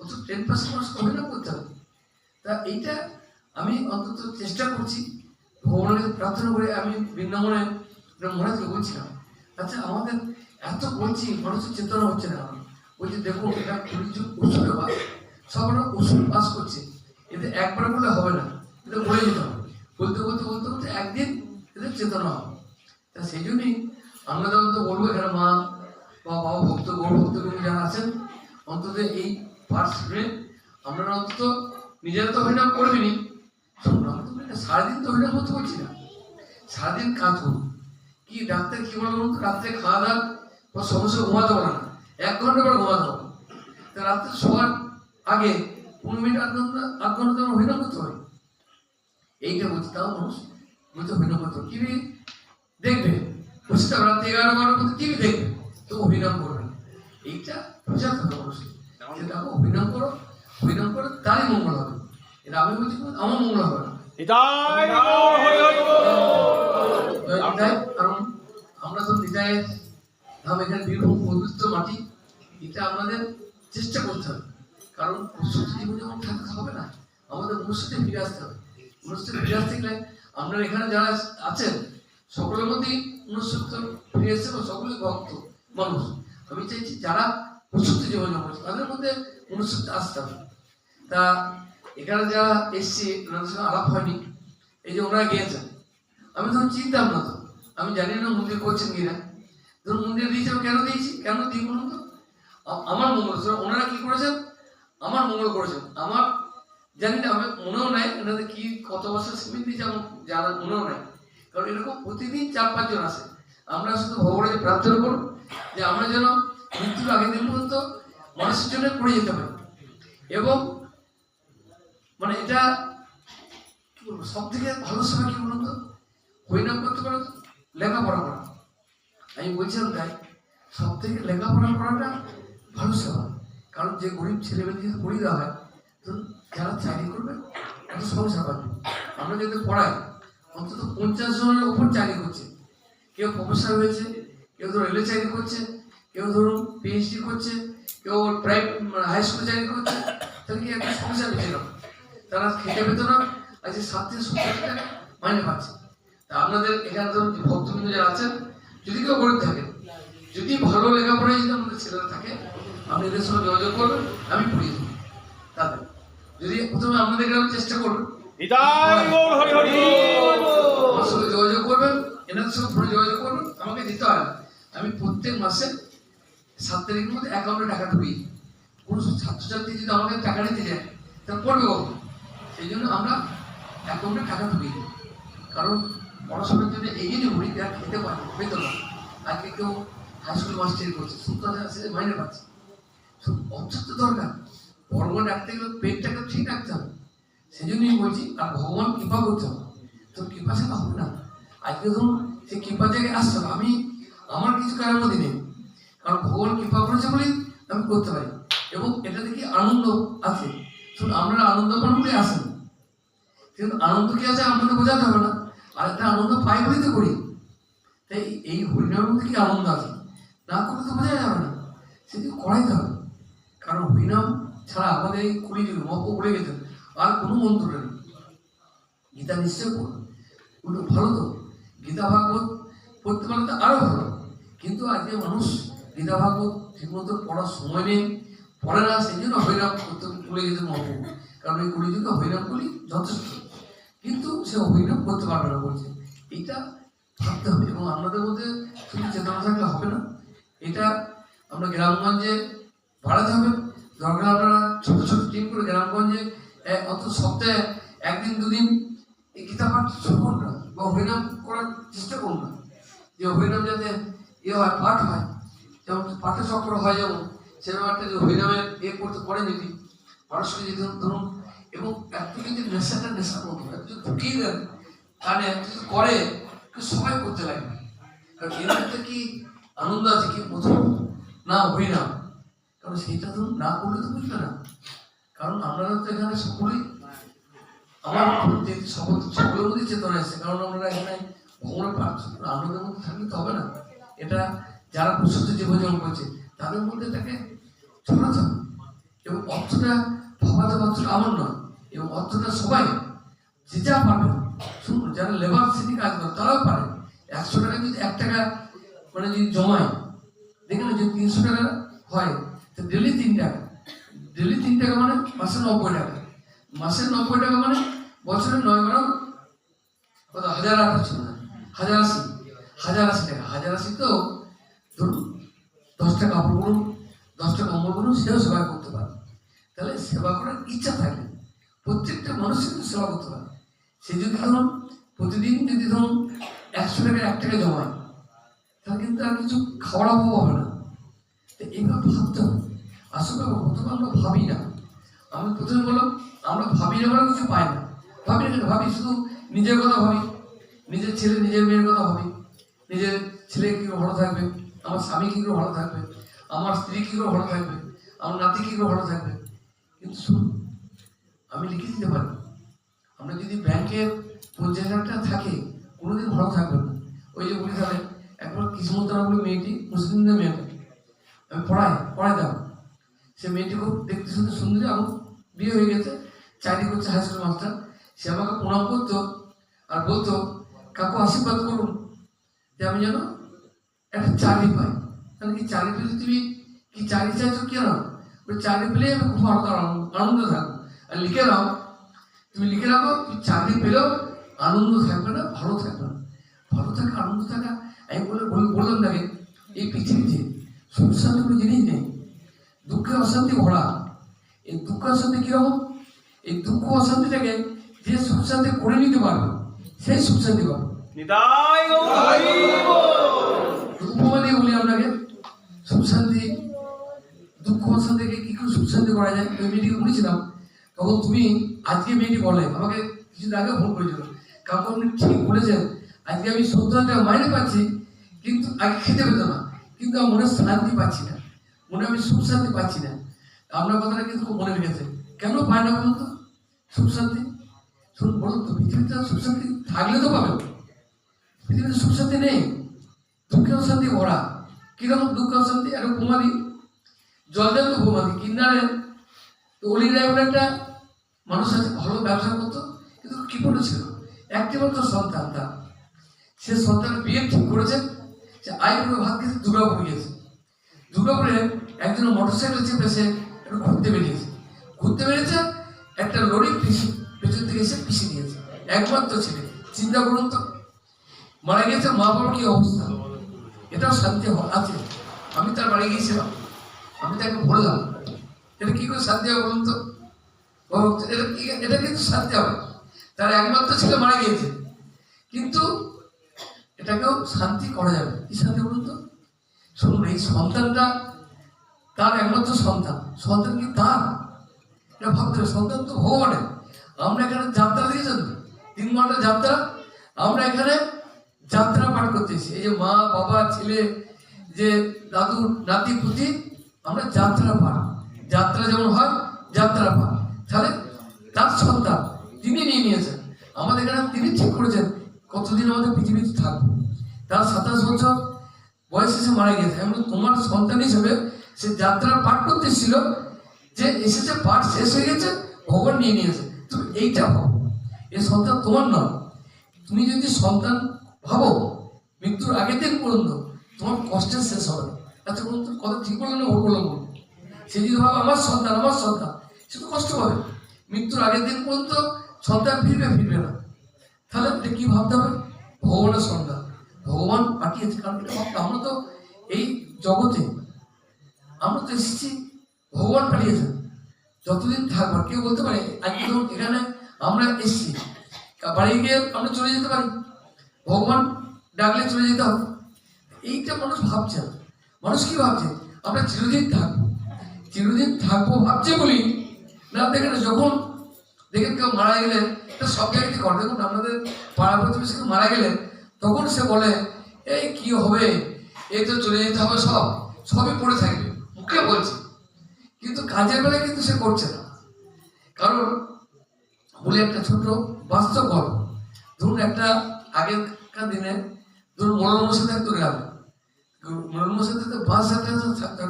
অত ten percent মানুষ অভিনয় করতে হবে তা এইটা আমি অন্তত চেষ্টা করছি ভগবানের প্রার্থনা করে আমি বৃন্দাবনে এটা থেকে বলছিলাম আচ্ছা আমাদের এত বলছি, মানুষের চেতনা হচ্ছে না। বলছি দেখুন এটা কুড়ি যুগ উৎসবে বাস সব উৎসবে বাস করছে। এতে একবার বলে হবে না, এটা বলে যেতে হবে। বলতে বলতে বলতে বলতে একদিন এদের চেতনা হবে। তা সেই জন্যই আমরা যেমন তো বলব এখানে মা বা বাবা ভক্ত গৌর ভক্তগণ যারা আছেন, অন্তত এই পার্ট শুনে আপনারা অন্তত নিজেরা তো শুনুন তো সারাদিন তো অভিনয় করতে বলছি না। সারাদিন কাজ করুন কি ডাক্তার কি বলে বলুন তো? রাত্রে খাওয়া দাওয়া বা সমস্যা ঘুমাতে পারে না। এক ঘণ্টা পর ঘুমাতে পারে তা রাত্রে শোয়ার আগে পনেরো মিনিট, আধ ঘণ্টা আধ ঘণ্টা যেন অভিনয় করতে হয়। এইটা বলছি, তাও মানুষ বলতে অভিনয় করতে টিভি দেখবে। থাকবে রাত্রে এগারো বারোর মধ্যে টিভি দেখবে। তো অভিনয় করবে এইটা বোঝাতে হবে মানুষকে। দেখো অভিনয় করো অভিনয় করো তারই মঙ্গল হবে। এটা আমি বলছি আমার মঙ্গল হবে না। কারণ আমরা তো নিতায়ের ধাম এখানে বীরভূম পবিত্র মাটি এটা আমাদের চেষ্টা করতে হবে। কারণ প্রস্তুতি জীবন যেমন থাকতে হবে না আমাদের মনুষ্যতে ফিরে আসতে হবে। মনুষ্যতে ফিরে আসতে গেলে আমরা এখানে যারা আছেন সকলের মধ্যেই মনুষ্যত্ব ফিরে এসছে এবং সকলে ভক্ত মানুষ। আমি চাইছি যারা প্রস্তুতি জীবন করছে তাদের মধ্যে মনুষ্যত্ব আসতে হবে। তা এখানে যারা এসছে, ওনাদের সঙ্গে আলাপ হয়নি। এই যে ওনারা গিয়েছেন। আমি তখন চিনতাম না তো আমি জানি না মন্দির করছেন কিনা। ধরুন মন্দির দিয়েছি কেন দিয়েছি? কেন দিই বলুন তো? আমার মঙ্গল। ওনারা কি করেছেন? আমার মঙ্গল করেছেন। আমার জানি না, আমি মনেও নাই ওনাদের কি কত বছর সিমেন্ট দিয়েছে, আমার জানা, মনেও নাই। কারণ এরকম প্রতিদিন চার পাঁচজন আসে। আমরা শুধু ভগবানের প্রার্থনা করুন যে আমরা যেন মৃত্যুর আগের দিন পর্যন্ত মানুষের জন্য পড়ে যেতে পারে এবং মানে এটা কি বলব সব থেকে ভালো সময় কি বলুন তো? হরিনাম করতে পারো লেখাপড়া করা। আমি বলছিলাম তাই সব থেকে লেখাপড়া করাটা ভালো সেবা কারণ যে গরিব ছেলেমেয়েদের যদি পড়িয়ে দেওয়া হয় তো যারা চাকরি করবে এত সমস্যা পাবে আমরা যদি পড়াই, অন্তত পঞ্চাশ জনের উপর চাকরি করছে। কেউ প্রফেসর হয়েছে, কেউ তো রেলে চাকরি করছে কেউ ধরুন পিএইচডি করছে কেউ প্রাইভেট হাই স্কুল চাকরি করছে তাহলে কি একটা সমস্যা বেঁচে তারা খেতে পেত না আজকে সাত থেকে সত্তর টাকা মাইনে পাচ্ছে। তা আপনাদের এখানে ধরুন ভক্তবৃন্দ যারা আছেন যদি কেউ গরিব থাকে যদি ভালো লেখাপড়ায় যদি আমাদের ছেলেরা থাকে আপনি এদের সঙ্গে যোগাযোগ করবেন আমি পড়িয়ে দেবো। তাদের যদি প্রথমে আপনাদের গ্রামে চেষ্টা করবেন হরি আমার সঙ্গে যোগাযোগ করবেন এনাদের সঙ্গে যোগাযোগ করবেন আমাকে দিতে হয় আমি প্রত্যেক মাসে সাত তারিখের মধ্যে অ্যাকাউন্টে টাকা ঢুকি কোনো ছাত্রছাত্রী যদি আমাকে টাকা নিতে যায় তাহলে পড়বে কখন? সেই জন্য আমরা অ্যাকাউন্টে টাকা ঢুকি দিই। কারণ পড়াশোনার জন্য এগিয়ে নেব যারা খেতে পারে পেত না। আজকে কেউ হাই স্কুল মাস্টারি করছে, সত্তর হাজার মাইনে পাচ্ছে। তো অর্থ তো দরকার। ভগবান রাখতে গেলে পেটটাকে ঠিক রাখতে হবে। সেই জন্যই বলছি, আর ভগবান কৃপা করতে হবে। তো কৃপা ছাড়া হবে না। আজকে ধরুন, সে কৃপা জায়গায় আসতে হবে আমি আমার কিছু কারোর মধ্যে নেই। কারণ ভগবান কৃপা করেছে বলেই আমি করতে পারি। এবং এটা দেখি আনন্দ আছে। শুনুন আমরা আনন্দ পান বলে আসেন কিন্তু আনন্দ কি আছে আমাদের বোঝাতে হবে না। আর একটা আনন্দ পাই বলেই তো করি। তাই এই হরিনামের মধ্যে কি আনন্দ আছে? না করলে তো বোঝা যাবে না। সেটি করাইতে হবে। কারণ হরিনাম ছাড়া আমাদের এই কুড়ি যুগে মপ বলে গেছেন। আর কোনো মন্ত্র নেই। গীতা নিশ্চয় পড়ুন ওটা ভালো তো। গীতা ভাগবত পড়তে পারলে তো আরও ভালো। কিন্তু আজকে মানুষ গীতা ভাগবত ঠিকমতো পড়ার সময় নেই। পড়ে না, সেই জন্য হরিনাম করতে ভুলে গেছে মহাপ্রভু কারণ এই কুড়ি যুগে হরিনামগুলি যথেষ্ট। কিন্তু সে হরিনাম করতে পারবে না বলছে। এটা ভাবতে হবে। এবং আমাদের মধ্যে শুধু চেতনা থাকলে হবে না। এটা আমরা গ্রামগঞ্জে বাড়াতে হবে। দরকার আপনারা ছোট ছোট টিম করে গ্রামগঞ্জে অন্তত সপ্তাহে একদিন, দুদিন এই গীতা পাঠ করুন না। বা হরিনাম করার চেষ্টা করুন না। যে হরিনাম যাতে ইয়ে হয়, পাঠ হয় যেমন পাঠে চক্র হয় যেমন সেরকম একটা যে হরিনামের এ করতে পারে যদি। মানুষকে যদি ধরুন এবং একটু যদি নেশাটা নেশার মতো একটু যদি ঢুকিয়ে দেন কানে একটু যদি করে সবাই করতে লাগবে কারণ এর মধ্যে কি আনন্দ আছে, কি প্রথম না হরিনাম কারণ সেইটা ধরুন, না করলে তো বুঝবে না। কারণ আমরা তো এখানে সকলেই, আমার সকল, সকলের মধ্যে চেতনা এসেছে কারণ আমরা এখানে ভগবানের প্রার্থনা আনন্দের মধ্যে থাকলে তো হবে না। এটা যারা প্রসূত জীবনযাপন করছে তাদের মধ্যে তাকে এবং অর্থটা ভাবাতে মাত্র আমার নয়, এবং অর্থটা সবাই যে যা পারবেন শুনুন, যারা লেবার সিটি কাজ করে, তারাও পারে। একশো টাকা যদি এক টাকা মানে যদি জমায় দেখেন যে তিনশো টাকা হয়, তো ডেলি তিন টাকা। ডেলি তিন টাকা মানে মাসে নব্বই টাকা। মাসে নব্বই টাকা মানে বছরে নয় বারো কত হাজার আট হচ্ছে না হাজার আশি হাজার আশি টাকা। হাজার আশি তো ধরুন দশটা কাপড় করুন দশটা কম্বল করুন, সেও সেবা করতে পারে তাহলে সেবা করার ইচ্ছা থাকে। প্রত্যেকটা মানুষ কিন্তু সেবা করতে পারে সে যদি ধরুন, প্রতিদিন যদি ধরুন একশো টাকা, এক টাকা জমায় তাহলে কিন্তু আর কিছু খাওয়ার অভাব হবে না। তো এইভাবে ভাবতে হবে। আসলে প্রথমে আমরা ভাবি না। আমি প্রথমে বললাম, আমরা ভাবি না বলে কিছু পাই না। ভাবি না ভাবি শুধু নিজের কথা ভাবি। নিজের ছেলে, নিজের মেয়ের কথা ভাবি। নিজের ছেলে কী ভালো থাকবে? আমার স্বামী কী করে ভালো থাকবে? আমার স্ত্রী কী করে ভালো থাকবে? আমার নাতি কী করে ভালো থাকবে? কিন্তু শুনুন, আমি লিখে দিতে পারি আমরা যদি ব্যাংকের পঞ্চাশ থাকে, কোনোদিন ভালো থাকবে না। ওই যে বলি তাহলে, একবার কিসমতারা বলে মেয়েটি মুসলিমদের মেয়েটি আমি পড়াই পড়াই দাম সে মেয়েটি খুব দেখতে শুনতে সুন্দরী, আমার বিয়ে হয়ে গেছে, চাকরি করছে হাই স্কুল মাস্টার সে আমাকে প্রণাম করতো আর বলতো, কাকু, আশীর্বাদ করুন। যে আমি যেন একটা চাকরি পাই তাহলে কি চাকরি পেলে তুমি কি চাকরি চাইছো কেন ওই চাকরি পেলে আমি খুব আনন্দ থাকব। আর লিখে নাও। তুমি লিখে রাখো তুমি চাকরি পেলেও আনন্দ থাকবে না, ভালো থাকবে না। ভালো থাকা, আনন্দ থাকা, আমি বলে বল- বললাম তাকে, এই পৃথিবীতে শান্তি কোনো জিনিস নেই। দুঃখে অশান্তি ভরা। এই দুঃখ অশান্তি কীরকম? এই দুঃখ অশান্তিটাকে যে সুখ শান্তি করে নিতে পারবে, সেই সুখ শান্তি পাবে। সুখ শান্তি দুঃখ অশান্তিকে কি করে সুখ শান্তি করা যায়? ওই মেয়েটিকে বলেছিলাম তখন তুমি আজকে মেয়েটি বলে, আমাকে কিছুদিন আগে ফোন করেছিল। কাকু আপনি ঠিক বলেছেন, আজকে আমি সত্তর টাকা মাইনে পাচ্ছি, কিন্তু আগে খেতে পেতো না। কিন্তু আমার মনে শান্তি পাচ্ছি না। মনে আমি সুখ শান্তি পাচ্ছি না। আপনার কথাটা কিন্তু খুব মনে রেখেছে। কেন পায় না বলুন তো? সুখ শান্তি শুনুন, বলুন তো, পৃথিবীতে সুখ শান্তি থাকলে তো পাবেন। পৃথিবীতে সুখ শান্তি নেই। দুঃখে শান্তি ভরা। কীরকম দুঃখ শান্তি? আর উপমা দিই জলজান্ত উপমা দিই কিনারে তো অলি ড্রাইভার একটা মানুষ আছে, ভালো ব্যবসা করতো, কিন্তু কি করেছিল? একটি মাত্র সন্তান তার। সে সন্তান বিয়ে ঠিক করেছে আয় করে ভাত খেতে দুর্গাপুরে গিয়েছে। দুর্গাপুরে একজন মোটর সাইকেল চেপে সে একটু ঘুরতে বেরিয়েছে। ঘুরতে বেরিয়েছে, একটা লরি পিছু পেছন থেকে এসে পিছিয়ে দিয়েছে একমাত্র ছেলে। চিন্তা করুন তো। মারা গেছে মা বাবার কি অবস্থা? এটাও শান্তি আছে আমি তার বাড়ি গিয়েছিলাম। আমি তাকে বললাম, এটা কি করে শান্তি হবে বলুন তো? এটা এটা কিন্তু শান্তি হবে। তার একমাত্র ছেলে মারা গিয়েছে। কিন্তু এটাকেও শান্তি করা যাবে। কি শান্তি বলুন তো? শুনুন, এই সন্তানটা তার একমাত্র সন্তান। সন্তান কি তার? এটা ভাবতে সন্তান তো ভগবানের। আমরা এখানে যাত্রা দিয়েছেন। তিন ঘণ্টা যাত্রা। আমরা এখানে যাত্রা পাঠ করতেছি। এই যে মা, বাবা, ছেলে, যে দাদু, নাতি, পুতি, আমরা যাত্রা পাঠ যাত্রা যেমন হয়, যাত্রা পাঠ তাহলে তার সন্তান তিনি নিয়ে নিয়েছেন। আমাদের এখানে তিনি ঠিক করেছেন, কতদিন আমাদের পৃথিবীতে থাকব। তার সাতাশ বছর বয়স এসে মারা গেছে এমন তোমার সন্তান হিসেবে সে যাত্রা পাঠ করতে ছিল যে এসেছে পাঠ শেষ হয়ে গেছে, ভগবান নিয়ে নিয়েছে। তুমি এইটা ভাবো। এ সন্তান তোমার নয়। তুমি যদি সন্তান ভাবো, মৃত্যুর আগের দিন পর্যন্ত তোমার কষ্টের শেষ হবে। না। আচ্ছা বলুন তো কথা ঠিক বললাম না, ভুল বললাম সে যদি ভাবে আমার সন্তান আমার সন্তান, সে তো কষ্ট পাবে। মৃত্যুর আগের দিন পর্যন্ত সন্তান ফিরবে ফিরবে না। তাহলে এটা কি ভাবতে হবে? ভগবানের সন্তান ভগবান পাঠিয়েছে, কারণ এটা ভাবতে আমরা তো এই জগতে, আমরা তো এসেছি, ভগবান পাঠিয়েছেন যতদিন থাকব কেউ বলতে পারে, আজকে ধরুন এখানে আমরা এসেছি। বাড়ি গিয়ে আমরা চলে যেতে পারি। ভগবান ডাকলে চলে যেতে। হবে এইটা মানুষ ভাবছে। মানুষ কি ভাবছে? আমরা চিরদিন থাকব। চিরদিন থাকব ভাবছে বলি। না, দেখেন যখন দেখেন কেউ মারা গেলে এটা সব জায়গায় করে। দেখুন আপনাদের পাড়া প্রতিবেশী কেউ মারা গেলে, তখন সে বলে, এই কি হবে? এই তো চলে যেতে হবে সব। সবই পড়ে থাকবে। মুখে বলছে। কিন্তু কাজের বেলায় কিন্তু সে করছে না। কারণ, বলে একটা ছোট বাস্তব গল্প। ধরুন, একটা আগেকার দিনে ধরুন মনোরম সাথে একটু গ্রামে মনোরম সাথে বাস একটা থাকতো